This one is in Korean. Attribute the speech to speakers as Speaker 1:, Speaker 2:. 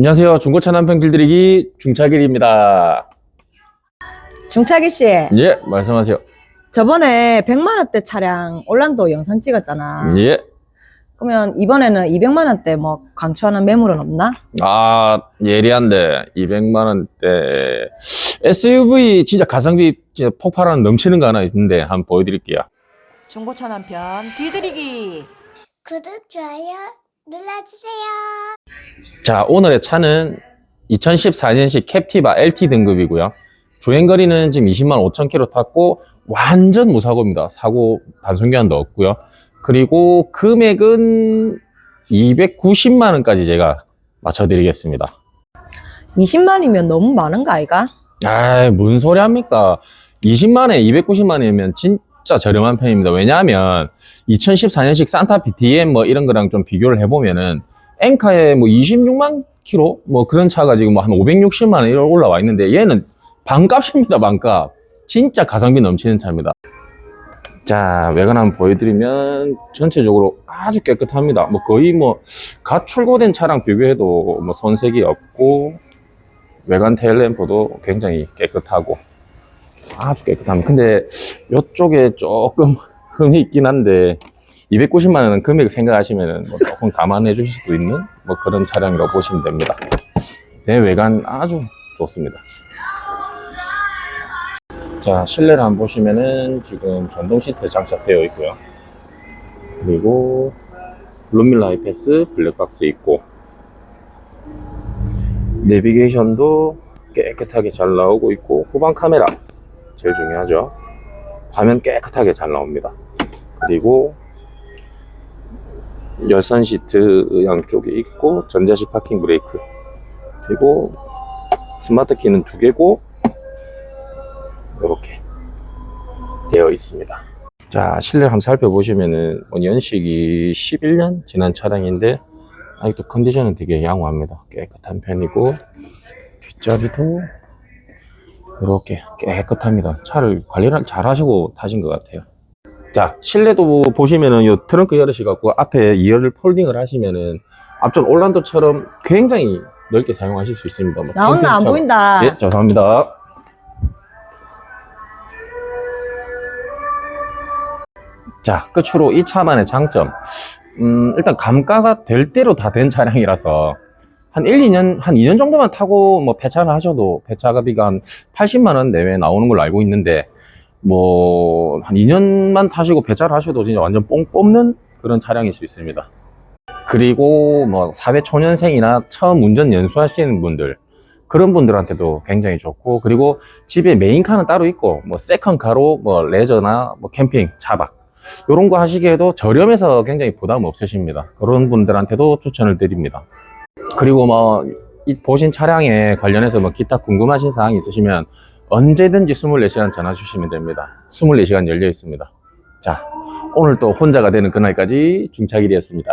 Speaker 1: 안녕하세요. 중고차 남편 길들이기 중차길입니다.
Speaker 2: 중차기 씨,
Speaker 1: 예, 말씀하세요.
Speaker 2: 저번에 100만 원대 차량 올란도 영상 찍었잖아.
Speaker 1: 예.
Speaker 2: 그러면 이번에는 200만 원대 뭐 강추하는 매물은 없나?
Speaker 1: 아, 예리한데 200만 원대 SUV 진짜 가성비 진짜 폭발하는 넘치는 거 하나 있는데 한번 보여드릴게요.
Speaker 2: 중고차 남편 길들이기.
Speaker 3: 구독, 좋아요 눌러주세요.
Speaker 1: 자, 오늘의 차는 2014년식 캡티바 LT 등급이고요. 주행거리는 지금 20만 5천 킬로 탔고 완전 무사고입니다. 사고 단순 교환도 없고요. 그리고 금액은 290만 원까지 제가 맞춰드리겠습니다.
Speaker 2: 20만이면 너무 많은 거 아이가?
Speaker 1: 아이, 뭔 소리 합니까? 20만에 290만이면 진 짜 저렴한 편입니다. 왜냐하면 2014년식 산타피 DM 뭐 이런 거랑 좀 비교를 해보면은 엔카에 뭐 26만 킬로 뭐 그런 차가 지금 뭐 한 560만 원 이런 올라와 있는데 얘는 반값입니다, 반값. 진짜 가성비 넘치는 차입니다. 자, 외관 한번 보여드리면 전체적으로 아주 깨끗합니다. 뭐 거의 뭐 갓 출고된 차랑 비교해도 뭐 손색이 없고 외관 테일램프도 굉장히 깨끗하고 아주 깨끗합니다. 근데 이쪽에 조금 흠이 있긴 한데 290만 원은 금액 생각하시면 뭐 조금 감안해 주실 수도 있는 뭐 그런 차량이라고 보시면 됩니다. 내 외관 아주 좋습니다. 자, 실내를 한번 보시면은 지금 전동 시트 장착되어 있고요. 그리고 룸밀러 하이패스 블랙박스 있고 내비게이션도 깨끗하게 잘 나오고 있고 후방 카메라 제일 중요하죠. 화면 깨끗하게 잘 나옵니다. 그리고 열선 시트 양쪽에 있고 전자식 파킹 브레이크. 그리고 스마트 키는 두 개고 이렇게 되어 있습니다. 자 실내 한번 살펴보시면은 뭐 연식이 11년 지난 차량인데 아직도 컨디션은 되게 양호합니다. 깨끗한 편이고 뒷자리도 이렇게 깨끗합니다. 차를 관리를 잘 하시고 타신 것 같아요. 자 실내도 보시면은 요 트렁크 열으시 갖고 앞에 2열을 폴딩을 하시면은 앞전 올란도처럼 굉장히 넓게 사용하실 수 있습니다. 뭐
Speaker 2: 나온나 안. 보인다.
Speaker 1: 예, 죄송합니다. 자, 끝으로 이 차만의 장점. 음, 일단 감가가 될 대로 다 된 차량이라서 한 1, 2년, 한 2년 정도만 타고 뭐 폐차를 하셔도 폐차가비가 한 80만 원 내외 나오는 걸로 알고 있는데 뭐 한 2년만 타시고 폐차를 하셔도 진짜 완전 뽕 뽑는 그런 차량일 수 있습니다. 그리고 뭐 사회 초년생이나 처음 운전 연수하시는 분들 그런 분들한테도 굉장히 좋고 그리고 집에 메인카는 따로 있고 뭐 세컨카로 뭐 레저나 뭐 캠핑 차박 이런 거 하시기에도 저렴해서 굉장히 부담 없으십니다 그런 분들한테도 추천을 드립니다 그리고 뭐이 보신 차량에 관련해서 뭐 기타 궁금하신 사항 있으시면 언제든지 24시간 전화 주시면 됩니다. 24시간 열려 있습니다. 자 오늘 또 혼자가 되는 그날까지 중차길이었습니다